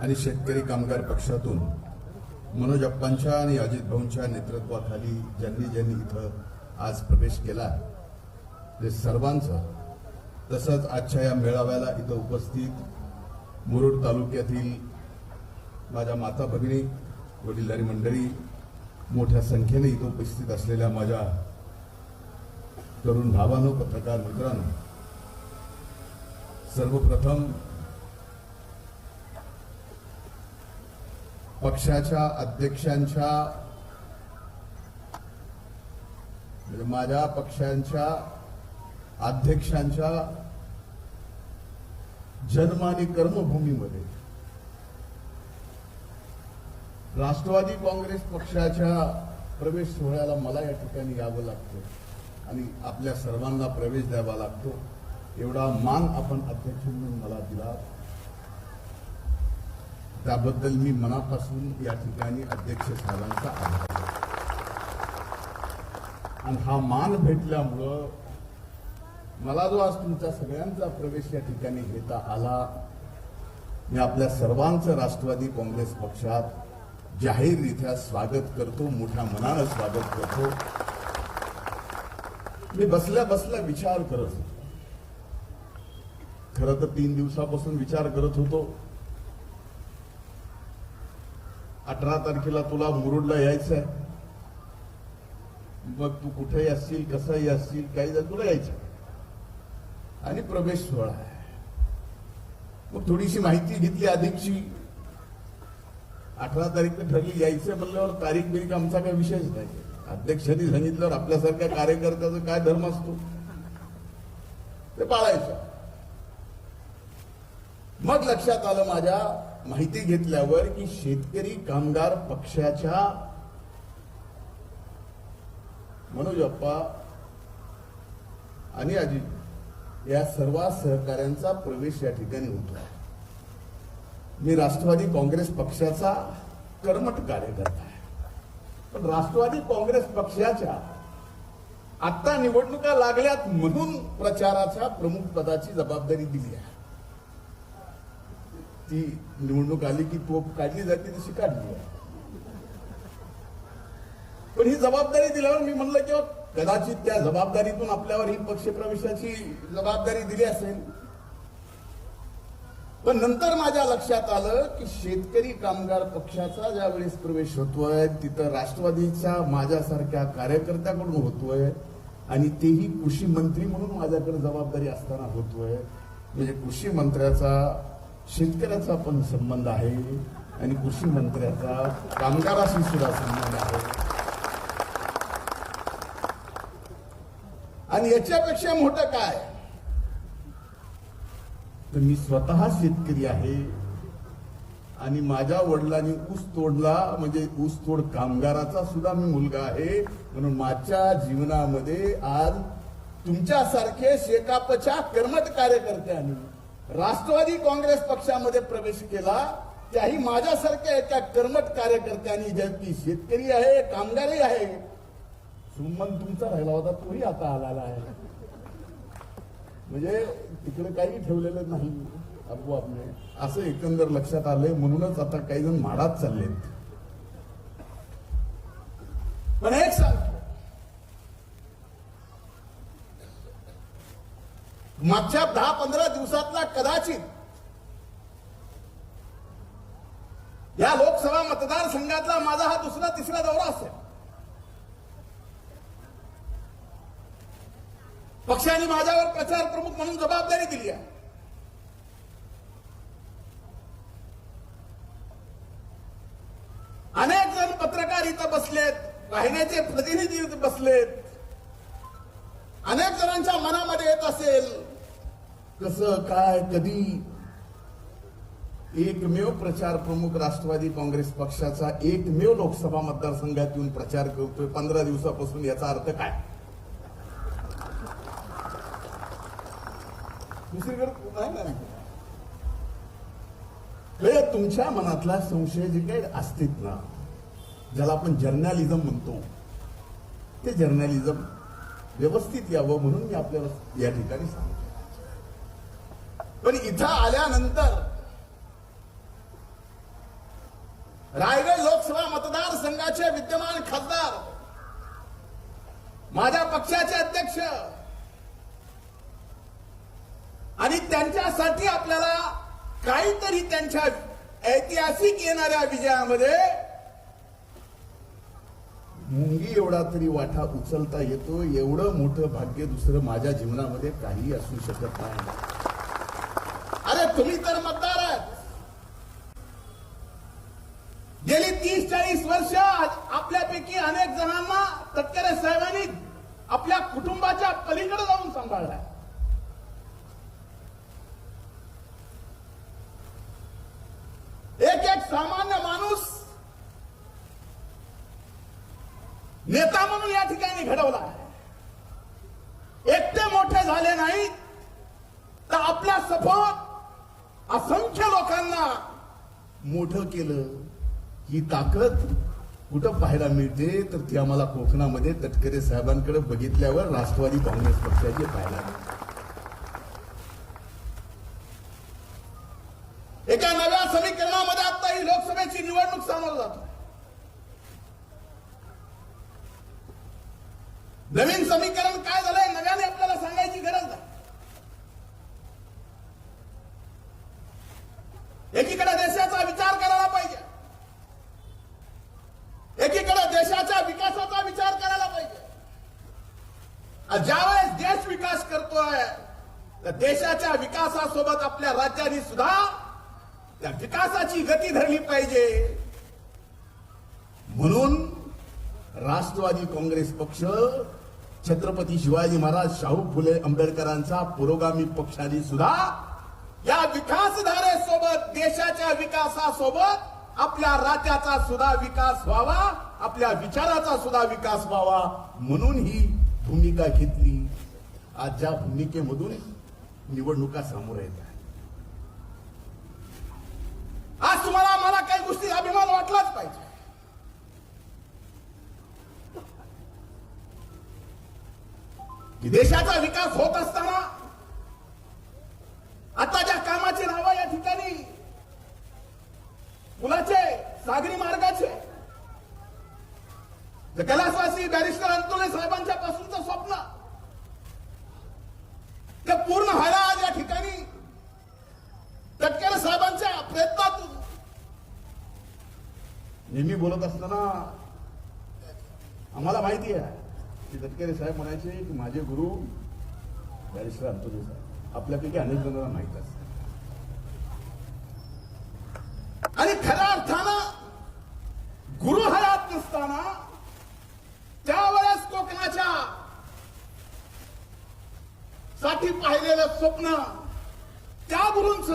आणि शेतकरी कामगार पक्षातून मनोज अप्पांच्या आणि अजित भाऊंच्या नेतृत्वाखाली ज्यांनी ज्यांनी इथं आज प्रवेश केला ते सर्वांचं तसंच आजच्या या मेळाव्याला इथं उपस्थित मुरुड तालुक्यातील माझ्या माता भगिनी वडीलधारी मंडळी मोठ्या संख्येने इथं उपस्थित असलेल्या माझ्या तरुण भावानो पत्रकार मित्रांनो सर्वप्रथम पक्षाच्या अध्यक्षांच्या म्हणजे माझ्या पक्षांच्या अध्यक्षांच्या जन्म आणि कर्मभूमीमध्ये राष्ट्रवादी काँग्रेस पक्षाच्या प्रवेश सोहळ्याला मला या ठिकाणी यावं लागतं आणि आपल्या सर्वांना प्रवेश द्यावा लागतो. एवढा मान आपण अध्यक्ष म्हणून मला दिला. त्याबद्दल मी मनापासून या ठिकाणी अध्यक्ष साहेबांचा आभार आणि हा मान भेटल्यामुळं मला जो आज तुमचा सगळ्यांचा प्रवेश या ठिकाणी घेता आला मी आपल्या सर्वांचं राष्ट्रवादी काँग्रेस पक्षात जाहीररित्या स्वागत करतो मोठ्या मनानं स्वागत करतो. मी बसल्या बसल्या विचार करत होतो. खरं तर तीन दिवसापासून विचार करत होतो. अठरा तारखेला तुला मुरुडला यायचंय. मग तू कुठेही असशील कसंही असशील काही जर तुला यायचं. आणि प्रवेश सोहळा आहे. मग थोडीशी माहिती घेतली अधिकची अठरा तारीख ठरली यायचं म्हणल्यावर तारीख बिरीख आमचा काही विषयच नाही. अध्यक्षांनी सांगितल्यावर आपल्यासारख्या कार्यकर्त्याचा काय धर्म असतो? ते पाळायचं. मग लक्षात आलं माझ्या माहिती घेतल्यावर की शेतकरी कामगार पक्षाच्या मनोज अप्पा आणि अजित या सर्व सहकाऱ्यांचा प्रवेश या ठिकाणी होतो. मी राष्ट्रवादी काँग्रेस पक्षाचा कर्मठ कार्यकर्ता आहे. पण राष्ट्रवादी काँग्रेस पक्षाच्या आता निवडणुका लागल्यात म्हणून प्रचाराच्या प्रमुख पदाची जबाबदारी दिली आहे. ती निवडणूक आली की तोप काढली जाते तशी काढली पण ही जबाबदारी दिल्यावर मी म्हणलं की कदाचित त्या जबाबदारीतून आपल्यावर ही पक्षप्रवेशाची जबाबदारी दिली असेल. पण नंतर माझ्या लक्षात आलं की शेतकरी कामगार पक्षाचा ज्या वेळेस प्रवेश होतोय तिथं राष्ट्रवादीच्या माझ्यासारख्या कार्यकर्त्याकडून होतोय आणि तेही कृषी मंत्री म्हणून माझ्याकडे जबाबदारी असताना होतोय. म्हणजे कृषी मंत्र्याचा शेतकऱ्याचा पण संबंध आहे आणि कृषी मंत्र्याचा कामगाराशी सुद्धा संबंध आहे. आणि याच्यापेक्षा मोठं काय? तर मी स्वतः शेतकरी आहे आणि माझ्या वडिलांनी ऊस तोडला म्हणजे ऊस तोड कामगाराचा सुद्धा मी मुलगा आहे. म्हणून माझ्या जीवनामध्ये आज तुमच्यासारखे शेकापच्या कर्मट कार्यकर्त्यांनी राष्ट्रवादी काँग्रेस पक्षामध्ये प्रवेश केला त्याही माझ्यासारख्या एका कर्मठ कार्यकर्त्यांनी ज्या ती शेतकरी आहे कामगारही आहे. सुमन तुमचा राहिला होता तोही आता आलेला आहे. म्हणजे तिकडे काही ठेवलेलं नाही आपोआपने असं एकंदर लक्षात आलंय म्हणूनच आता काही जण माडात चाललेत. पण एक सांगतो मागच्या दहा पंधरा दिवसातला कदाचित या लोकसभा मतदारसंघातला माझा हा दुसरा तिसरा दौरा असेल. पक्षाने माझ्यावर प्रचार प्रमुख म्हणून जबाबदारी दिली आहे. अनेक जण पत्रकार इथं बसलेत वाहिन्याचे प्रतिनिधी इथं बसलेत अनेक जणांच्या मनामध्ये येत असेल कसं काय कधी? एकमेव प्रचार प्रमुख राष्ट्रवादी काँग्रेस पक्षाचा एकमेव लोकसभा मतदारसंघात येऊन प्रचार करतोय. पंधरा दिवसापासून याचा अर्थ काय? दुसरीकडे तुमच्या मनातला संशय जे काही असतील ना ज्याला आपण जर्नलिझम म्हणतो ते जर्नलिझम व्यवस्थित यावं म्हणून मी आपल्याला या ठिकाणी सांगतो पण इथं आल्यानंतर रायगड लोकसभा मतदारसंघाचे विद्यमान खासदार माझ्या पक्षाचे अध्यक्ष आणि त्यांच्यासाठी आपल्याला काहीतरी त्यांच्या ऐतिहासिक येणाऱ्या विजयामध्ये मुंगी एवढा तरी वाटा उचलता येतो एवढं मोठं भाग्य दुसरं माझ्या जीवनामध्ये काही असू शकत नाही. तुम्ही तर मतदार आहात गेली तीस चाळीस वर्ष आपल्यापैकी अनेक जणांना तटकरे साहेबांनी आपल्या कुटुंबाच्या पलीकडे जाऊन सांभाळलाय. एक एक सामान्य माणूस नेता म्हणून या ठिकाणी घडवला आहे एकटे मोठे झाले नाहीत तर आपल्या सपोर्ट असंख्य लोकांना मोठं केलं. ही ताकद कुठं पाहायला मिळते तर ती आम्हाला कोकणामध्ये तटकरे साहेबांकडे बघितल्यावर राष्ट्रवादी काँग्रेस पक्षाची पाहायला मिळते. एका नव्या समीकरणामध्ये आता ही लोकसभेची निवडणूक सामोरं जातो. नवीन समीकरण काय झालंय नव्याने आपल्याला सांगायची गरज नाही. एकीकडे देशाचा विचार करायला पाहिजे एकीकडे देशाच्या विकासाचा विचार करायला पाहिजे आणि ज्यावेळेस देश विकास करतोय तर देशाच्या विकासासोबत आपल्या राज्याने सुद्धा त्या विकासाची गती धरली पाहिजे. म्हणून राष्ट्रवादी काँग्रेस पक्ष छत्रपती शिवाजी महाराज शाहू फुले आंबेडकरांचा पुरोगामी पक्षाने सुद्धा या विकासधारेसोबत देशाच्या विकासासोबत आपल्या राज्याचा सुद्धा विकास व्हावा आपल्या विचाराचा सुद्धा विकास व्हावा म्हणून ही भूमिका घेतली. आज ज्या भूमिकेमधून निवडणुका समोर येत आहेत. आज तुम्हाला मला काही गोष्टी अभिमान वाटलाच पाहिजे. देशाचा विकास होत असताना आता ज्या कामाची नावं या ठिकाणी पुलाचे सागरी मार्गाचे जे कैलासवासी बॅरिस्टर अंतोले साहेबांच्या पासूनचं स्वप्न ते पूर्ण व्हायला आज या ठिकाणी तटकरे साहेबांच्या प्रयत्नातून नेहमी बोलत असताना आम्हाला माहिती आहे की तटकरे साहेब म्हणायचे की माझे गुरु बॅरिस्टर अंतोले साहेब आपल्यापैकी अनेक जणांना माहीत असतात आणि खऱ्या अर्थानं गुरु हयात नसताना त्यावेळेस कोकणाच्या साठी पाहिलेलं स्वप्न त्या गुरूंच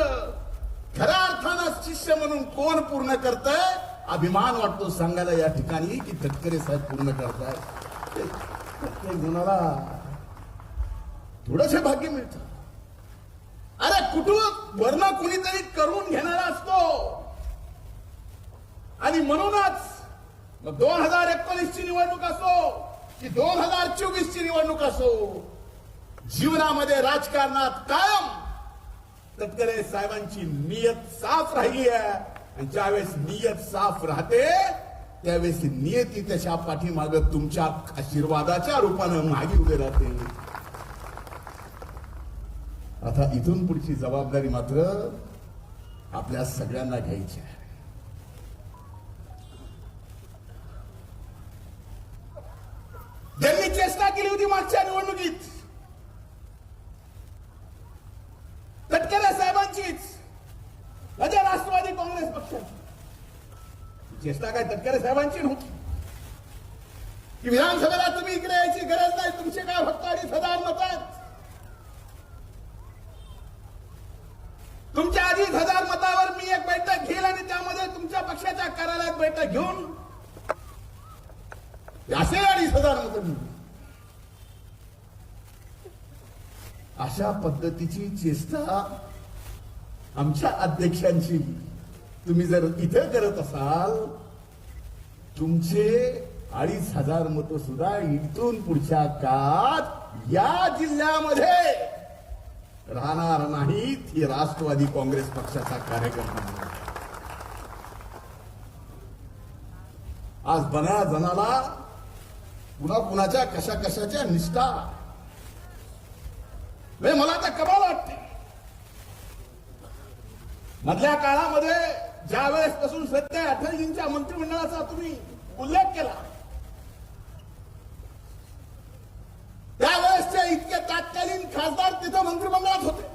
खऱ्या अर्थानं शिष्य म्हणून कोण पूर्ण करतंय? अभिमान वाटतो सांगायला या ठिकाणी की तटकरे साहेब पूर्ण करतायत. प्रत्येक जणाला थोडस भाग्य मिळत. अरे कुठून वर्ण कुणीतरी करून घेणारा असतो. आणि म्हणूनच मग दोन हजार एकोणीसची निवडणूक असो की दोन हजार चोवीस ची निवडणूक असो जीवनामध्ये राजकारणात कायम तटकरे साहेबांची नियत साफ राहिली आहे. आणि ज्यावेळेस नियत साफ राहते त्यावेळेस नियती त्याच्या पाठीमाग तुमच्या आशीर्वादाच्या रूपानं मागे उभे राहते. आता इथून पुढची जबाबदारी मात्र आपल्या सगळ्यांना घ्यायची आहे ज्यांनी चेष्टा केली होती मागच्या निवडणुकीत तटकरे साहेबांचीच म्हणजे राष्ट्रवादी काँग्रेस पक्षाची चेष्टा काय तटकरे साहेबांची नव्हती की विधानसभेला तुम्ही इकडे यायची गरज नाही तुमचे काय फक्त अडीच हजार मत आहेत तुमच्या अडीच हजार मतावर मी एक बैठक घेईल आणि त्यामध्ये तुमच्या पक्षाच्या कार्यालयात बैठक घेऊन असे अडीच हजार मत मिळतील अशा पद्धतीची चेष्टा आमच्या अध्यक्षांची. तुम्ही जर इथं करत असाल तुमचे अडीच हजार मत सुद्धा इथून पुढच्या काळात या जिल्ह्यामध्ये राहणार नाहीत ही राष्ट्रवादी काँग्रेस पक्षाचा कार्यक्रम. आज बऱ्याच जणाला पुन्हा कुणाच्या कशा कशाच्या निष्ठा म्हणजे मला आता कमाल वाटते. मधल्या काळामध्ये ज्या वेळेस पासून सध्या अटलजींच्या मंत्रिमंडळाचा तुम्ही उल्लेख केला त्यावेळेसचे इतके तात्कालीन खासदार तिथं मंत्रिमंडळात होते.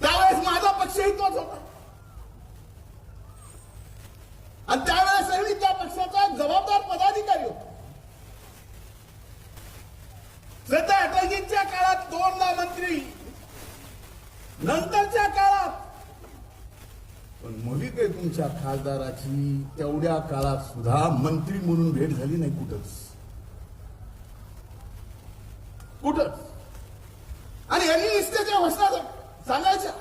त्यावेळेस माझा पक्षही तोच होता. आणि त्या मी त्या पक्षाचा एक जबाबदार पदाधिकारी होतो श्रद्धा अटलजींच्या काळात दोनदा मंत्री नंतरच्या काळात पण मोहित आहे तुमच्या खासदाराची तेवढ्या काळात सुद्धा मंत्री म्हणून भेट झाली नाही कुठंच. कुठंच. आणि यांनी निष्ठेच्या घोषणा सांगायच्या.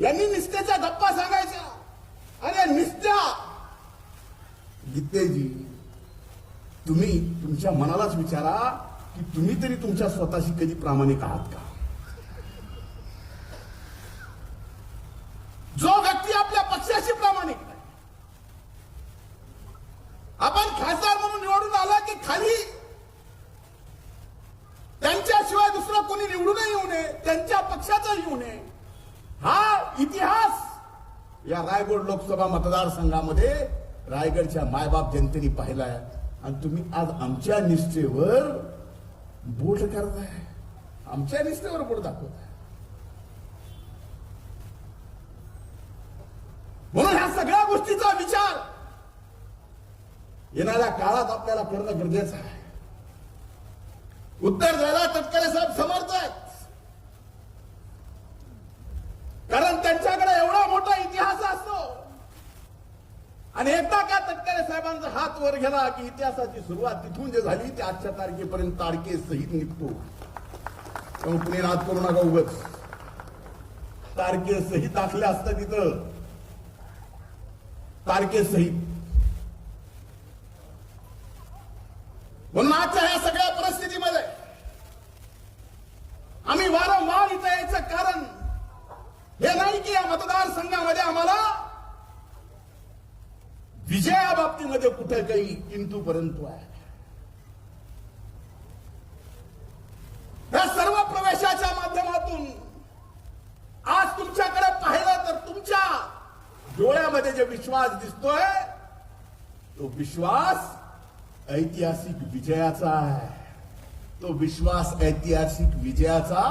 यांनी निष्ठेच्या गप्पा सांगायच्या. आणि निष्ठा गीतेजी तुम्ही तुमच्या मनालाच विचारा की तुम्ही तरी तुमच्या स्वतःशी कधी प्रामाणिक आहात का जो व्यक्ती आपल्या पक्षाशी प्रामाणिक नाही आपण खासदार म्हणून निवडून आला की खाली त्यांच्याशिवाय दुसरं कोणी निवडूनही येऊ नये त्यांच्या पक्षाचं येऊ नये हा इतिहास या रायगड लोकसभा मतदारसंघामध्ये रायगडच्या मायबाप जनतेने पाहिलाय आणि तुम्ही आज आमच्या निष्ठेवर बोट करताय. आमच्या निष्ठेवर बोट दाखवताय. म्हणून ह्या सगळ्या गोष्टीचा विचार येणाऱ्या काळात आपल्याला करणं गरजेचं आहे. उत्तर द्यायला तटकरे साहेब समर्थ आहेत. कारण त्यांच्याकडे एवढा मोठा इतिहास असतो. आणि एकदा का तटकरे साहेबांचा हात वर गेला की इतिहासाची सुरुवात तिथून जे झाली ते आजच्या तारखेपर्यंत तारखे सहित निघतो. त्यामुळे कुणी राज करू नका उगच. तारखे सहित दाखले असतं तिथं. तारखे सहित म्हणून आजच्या ह्या सगळ्या परिस्थितीमध्ये आम्ही वारंवार इथं यायचं कारण हे नाही की या मतदारसंघामध्ये आम्हाला विजया बाबतीमध्ये कुठे काही किंतु परंतु आहे. या सर्व प्रवेशाच्या माध्यमातून आज तुमच्याकडे पाहिलं तर तुमच्या डोळ्यामध्ये जे विश्वास दिसतोय तो विश्वास ऐतिहासिक विजयाचा आहे. तो विश्वास ऐतिहासिक विजयाचा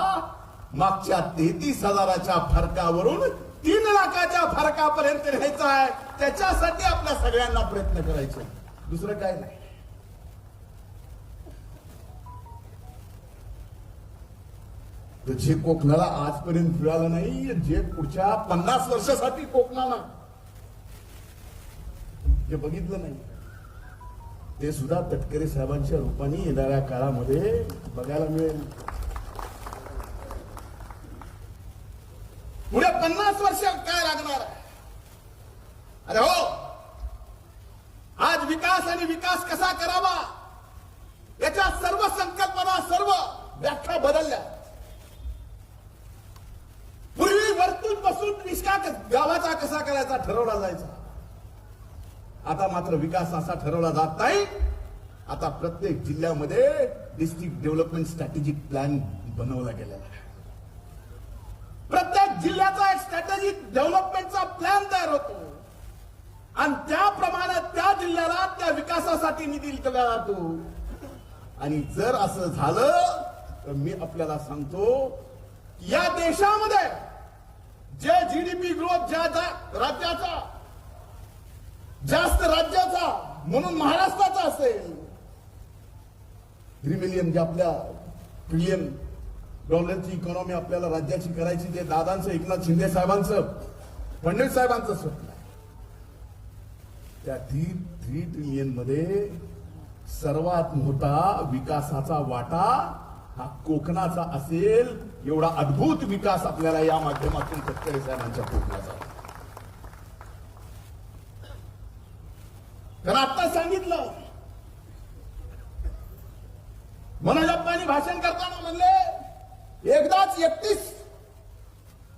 मागच्या तेहतीस हजाराच्या फरकावरून तीन लाखाच्या फरकापर्यंत न्यायचा आहे. त्याच्यासाठी आपल्या सगळ्यांना प्रयत्न करायचे. दुसरं काय नाही. तर जे कोकणाला आजपर्यंत मिळालं नाही जे पुढच्या पन्नास वर्षासाठी कोकणाला जे बघितलं नाही ते सुद्धा तटकरे साहेबांच्या रूपाने येणाऱ्या काळामध्ये बघायला मिळेल. पुढे पन्नास वर्ष काय लागणार? अरे हो! आज विकास आणि विकास कसा करावा? याच्या सर्व संकल्पना सर्व व्याख्या बदलल्या. पूर्वी वरतून बसून निष्का गावाचा कसा करायचा? ठरवला जायचा. आता मात्र विकास असा ठरवला जात नाही. आता प्रत्येक जिल्ह्यामध्ये डिस्ट्रिक्ट डेव्हलपमेंट स्ट्रॅटेजिक प्लॅन बनवला गेलेला आहे. प्रत्येक जिल्ह्याचा एक स्ट्रॅटेजिक डेव्हलपमेंटचा प्लॅन तयार होतो. आणि त्याप्रमाणे त्या जिल्ह्याला त्या विकासासाठी निधी दिला जातो. आणि जर असं झालं तर मी आपल्याला सांगतो या देशामध्ये जे जीडीपी ग्रोथ ज्या ज्या राज्याचा जास्त राज्याचा म्हणून महाराष्ट्राचा असेल थ्री मिलियन जे आपल्या ट्रिलियन डॉलरची इकॉनॉमी आपल्याला राज्याची करायची जे दादांचं एकनाथ शिंदे साहेबांचं फडणवीस साहेबांचं स्वप्न. त्या थ्री थ्री ट्रिलियनमध्ये सर्वात मोठा विकासाचा वाटा हा कोकणाचा असेल. एवढा अद्भुत विकास आपल्याला या माध्यमातून तटकरे साहेबांच्या कोकणाचा कारण आता सांगितलं मनोजप्पांनी भाषण करताना म्हणले एकदाच एकतीस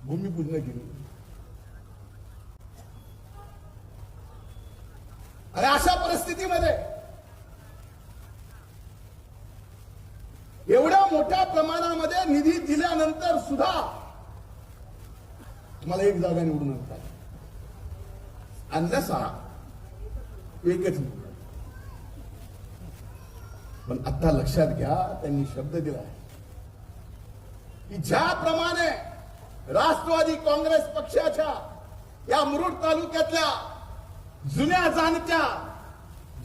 भूमिपूजन केली आणि अशा परिस्थितीमध्ये एवढ्या मोठ्या प्रमाणामध्ये निधी दिल्यानंतर सुद्धा तुम्हाला एक जागा निवडून आणतात आणल्या सहा एकच मुलगा पण आता लक्षात घ्या त्यांनी शब्द दिला की ज्याप्रमाणे राष्ट्रवादी काँग्रेस पक्षाच्या या मुरुड तालुक्यातल्या जुन्या जाणत्या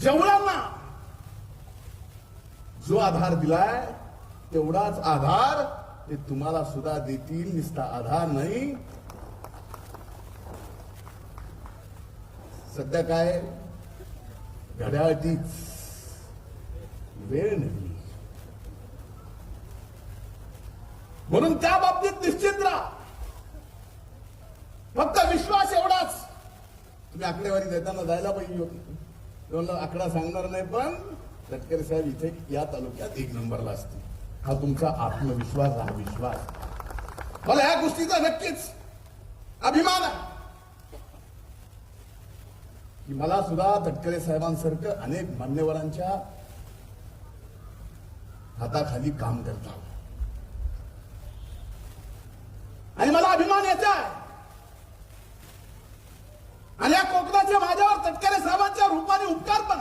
जवळांना जो आधार दिलाय तेवढाच आधार ते तुम्हाला सुद्धा देतील निस्ता आधार नाही. सध्या काय घड्याळ तीच वेळ नाही म्हणून त्या बाबतीत निश्चित राहा. फक्त विश्वास एवढाच. तुम्ही आकडेवारी देताना जायला पाहिजे होती. तुम्हाला आकडा सांगणार नाही पण तटकरे साहेब इथे या तालुक्यात एक नंबरला असते हा तुमचा आत्मविश्वास हा विश्वास. मला ह्या गोष्टीचा नक्कीच अभिमान आहे. की मला सुद्धा तटकरे साहेबांसारखं अनेक मान्यवरांच्या हाताखाली काम करता आणि मला अभिमान याचा आणि या कोकणाच्या माझ्यावर तटकरे साहेबांच्या रूपाने उपकार पण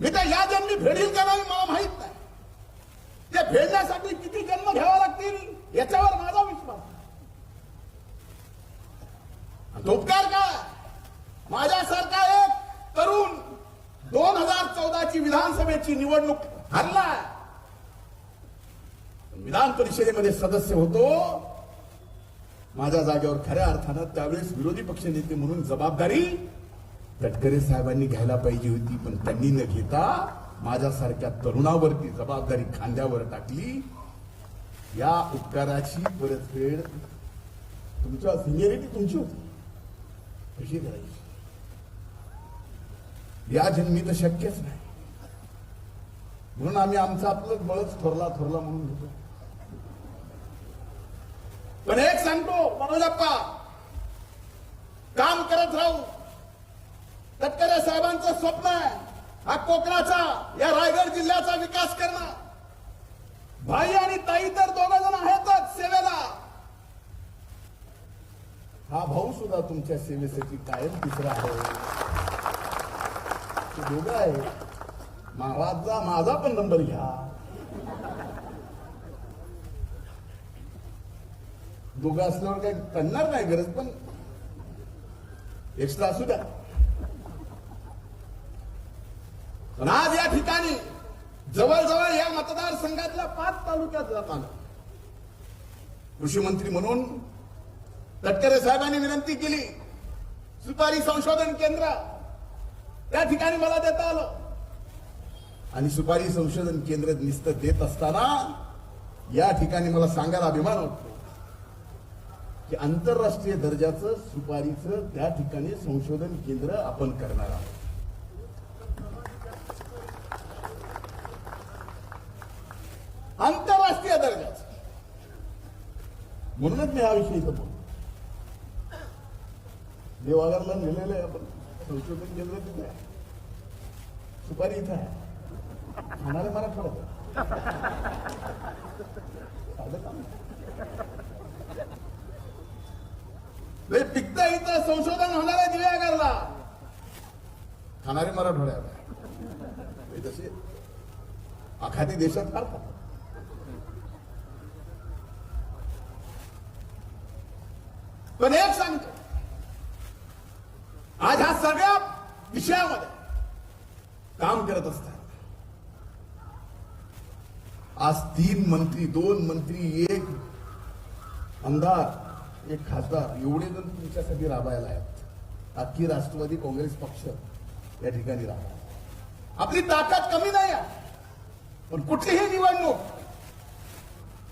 मी तर या जन्मी फेडील का नाही मला माहीत नाही. ते फेडण्यासाठी किती जन्म घ्यावा लागतील याच्यावर माझा विश्वास उपकार काय? माझ्यासारखा एक तरुण दोन हजार चौदाची विधानसभेची निवडणूक हरला विधान परिषदेमध्ये सदस्य होतो. माझ्या जागेवर खऱ्या अर्थानं त्यावेळेस विरोधी पक्षनेते म्हणून जबाबदारी तटकरे साहेबांनी घ्यायला पाहिजे होती पण त्यांनी न घेता माझ्यासारख्या तरुणावरती जबाबदारी खांद्यावर टाकली. या उपकाराची परतफेड तुमच्या सिनियरिटी तुमची होती. कशी करायची? या जन्मी तर शक्यच नाही. म्हणून आम्ही आमचा आपलं बळच थोरला थोरला म्हणून घेतो. पण एक सांगतो मनोजप्पा काम करत राहू. तटकरे साहेबांचं स्वप्न आहे हा कोकणाचा या रायगड जिल्ह्याचा विकास करणं भाई आणि ताई तर दोघ जण आहेतच सेवेला. हा भाऊ सुद्धा तुमच्या सेवेसाठी कायम तिसरा आहे. दोघं आहे. महाराजचा माझा पण नंबर घ्या. दोघं असल्यावर काही करणार नाही गरज पण एक्स्ट्रा असू द्या. पण आज या ठिकाणी जवळजवळ या मतदारसंघातल्या पाच तालुक्यात जाताना कृषी मंत्री म्हणून तटकरे साहेबांनी विनंती केली. सुपारी संशोधन केंद्र त्या ठिकाणी मला देता आलं. आणि सुपारी संशोधन केंद्र निस्त देत असताना या ठिकाणी मला सांगायला अभिमान वाटतो की आंतरराष्ट्रीय दर्जाचं सुपारीचं त्या ठिकाणी संशोधन केंद्र आपण करणार आहोत. आंतरराष्ट्रीय दर्जाचं. म्हणूनच मी हा विषय इथं बोलतो. देवागरला नेलेलं आहे आपण. संशोधन केंद्र तिथे आहे सुपारी इथं आहे खाणारे मराठवाड्यात साधं काम इथं संशोधन होणार आहे दिव्यागरला खाणारे मराठवाड्यात तशी हे तसे आखाती देशात काढतात खातात पण एक सांगतो आज ह्या सगळ्या विषयामध्ये काम करत असतात आज तीन मंत्री दोन मंत्री एक आमदार एक खासदार एवढे जण तुमच्यासाठी राबायला आहेत. अख्खी राष्ट्रवादी काँग्रेस पक्ष या ठिकाणी राहा आपली ताकद कमी नाही आहे. पण कुठलीही निवडणूक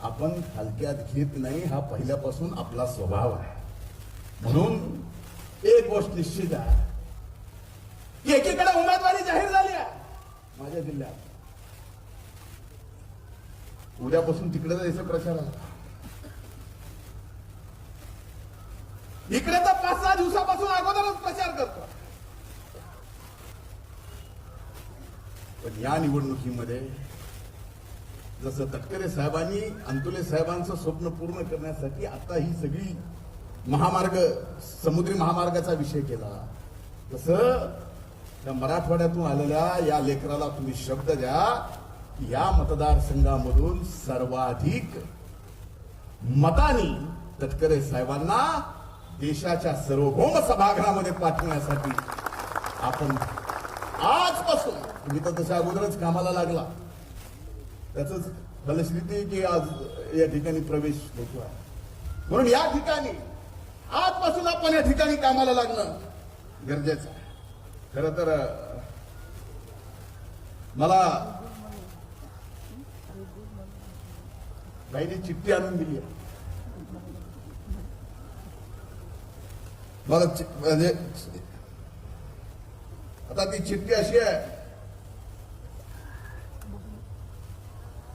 आपण हलक्यात घेत नाही हा पहिल्यापासून आपला स्वभाव आहे. म्हणून एक गोष्ट निश्चित आहे. की एकीकडे उमेदवारी जाहीर झाली आहे. माझ्या जिल्ह्यात उद्यापासून तिकडे जायचं प्रचाराला. इकडे तर पाच सहा दिवसापासून अगोदरच प्रचार करतो. पण या निवडणुकीमध्ये जसं तटकरे साहेबांनी अंतुले साहेबांचं स्वप्न पूर्ण करण्यासाठी आता ही सगळी महामार्ग समुद्री महामार्गाचा विषय केला. तसं त्या मराठवाड्यातून आलेल्या या लेकराला तुम्ही शब्द द्या. या मतदारसंघामधून सर्वाधिक मतानी तटकरे साहेबांना देशाच्या सर्वभौम सभागृहामध्ये पाठवण्यासाठी आपण आजपासून तुम्ही तर तशा अगोदरच कामाला लागला. त्याच फलश्रुती की आज या ठिकाणी प्रवेश होतो आहे. म्हणून या ठिकाणी आजपासून आपण या ठिकाणी कामाला लागणं गरजेचं आहे. खर तर मला बाईने चिठ्ठी आणून दिली आहे. मला म्हणजे आता ती चिठ्ठी अशी आहे.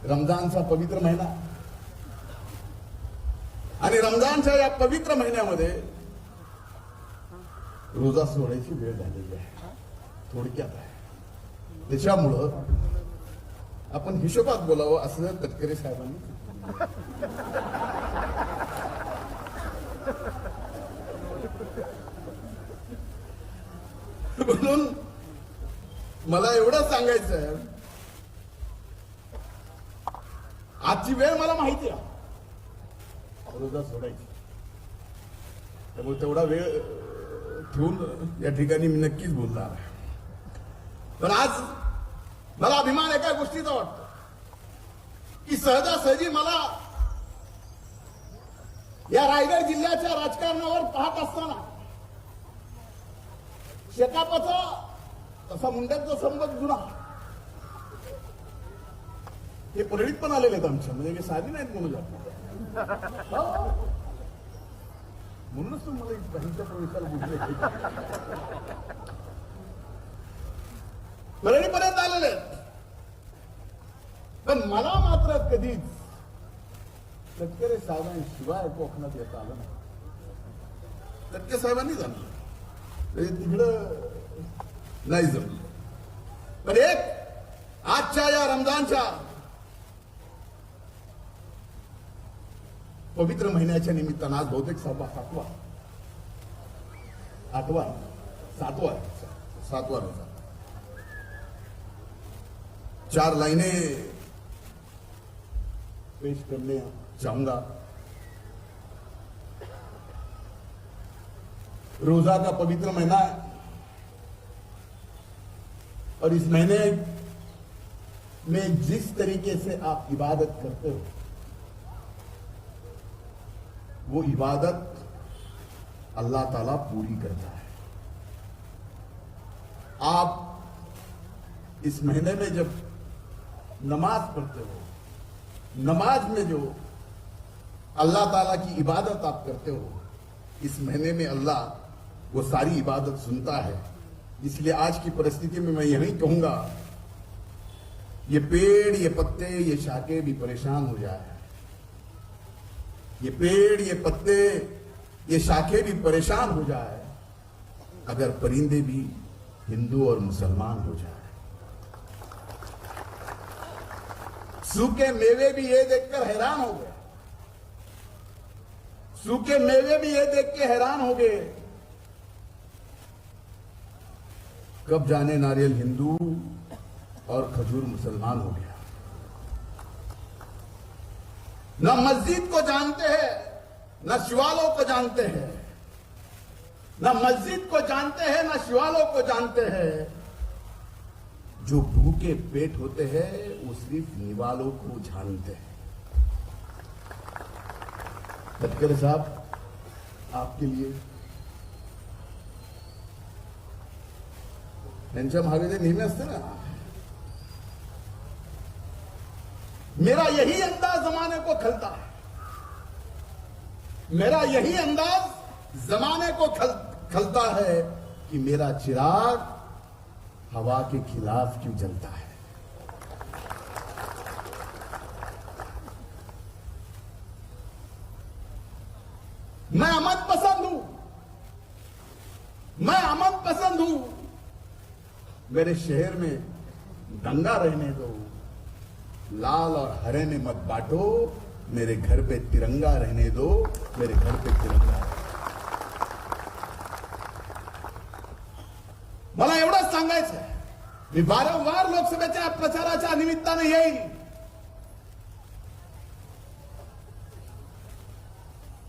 रमजानचा पवित्र महिना. आणि रमजानच्या या पवित्र महिन्यामध्ये रोजा सोडायची वेळ झालेली आहे. थोडक्यात आहे. त्याच्यामुळं आपण हिशोबात बोलावं असं तटकरे साहेबांनी म्हणून मला एवढं सांगायचं आहे आजची वेळ मला माहिती आहे. रोजा सोडायची. त्यामुळे तेवढा वेळ ठेवून या ठिकाणी मी नक्कीच बोलणार आहे. पण आज मला अभिमान एका गोष्टीचा वाटतो. की सहजासहजी मला या रायगड जिल्ह्याच्या राजकारणावर पाहत असताना शेकापाचा तसा मुंड्याचा संबंध जुना. हे परिणित पण आलेले आहेत आमच्या म्हणजे मी साधी नाहीत म्हणून हो. म्हणूनच तुम्हाला बहिणीच्या प्रवेशाला बुजले परिणीपर्यंत आलेले आहेत. पण मला मात्र कधीच तटकरे साहेबांशिवाय कोकणात येता आलं नाही. तटके साहेबांनी जाणलं. म्हणजे तिकडं नाही जमलं. पण एक आजच्या या रमजानच्या पवित्र महिन्याच्या निमित्तानं आज बहुतेक सहावा सातवा. आठवा सातवा सातवा रोजा. चार लाइनें पेश करने चाहूंगा रोजा का पवित्र महीना है। और इस महीने में जिस तरीके से आप इबादत करते हो वो इबादत अल्लाह ताला पूरी करता है। आप इस महीने में जब नमाज पढ़ते हो नमाज में जो अल्लाह ताला की इबादत आप करते हो इस महीने में अल्लाह वो सारी इबादत सुनता है इसलिए आज की परिस्थिति में मैं यही कहूंगा ये पेड़ ये पत्ते ये शाखे भी परेशान हो जाए ये पेड़ ये पत्ते ये शाखे भी परेशान हो जाए अगर परिंदे भी हिंदू और मुसलमान हो जाए सूखे मेवे भी ये देखकर हैरान हो गए सूखे मेवे भी ये देख के हैरान हो गए कब जाने नारियल हिंदू और खजूर मुसलमान हो गया न मस्जिद को जानते हैं न शिवालों को जानते हैं न मस्जिद को जानते हैं न शिवालों को जानते हैं जो भूखे पेट होते हैं वो सिर्फ निवालों को जानते हैं तटकरे साहब आपके लिए त्यांच्या मागे जे नेहमी असते ना मेरा यही अंदाज जमाने को खलता है मेरा यही अंदाज जमाने को खल, खलता है कि मेरा चिराग हवा के खिलाफ क्यों जलता मैं अमन पसंद हूं। मैं अमन पसंद हूं। मेरे शहर में दंगा रहने दो। लाल और हरे में मत बांटो। मेरे घर पे तिरंगा रहने दो। मेरे घर पे तिरंगा मला एवढंच सांगायचं आहे. मी वारंवार लोकसभेच्या प्रचाराच्या निमित्तानं येईल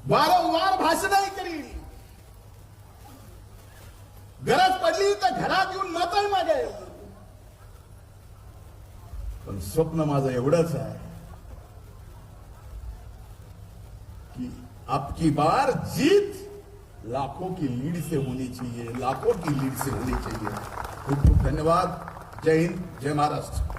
वारंवार भाषणही करील गरज पडली तर घरात येऊन मतही मागेल पण स्वप्न माझं एवढंच आहे कि आपकी बार जीत लाखों की लीड से होनी चाहिए लाखों की लीड से होनी चाहिए खूप खूप धन्यवाद जय हिंद जय महाराष्ट्र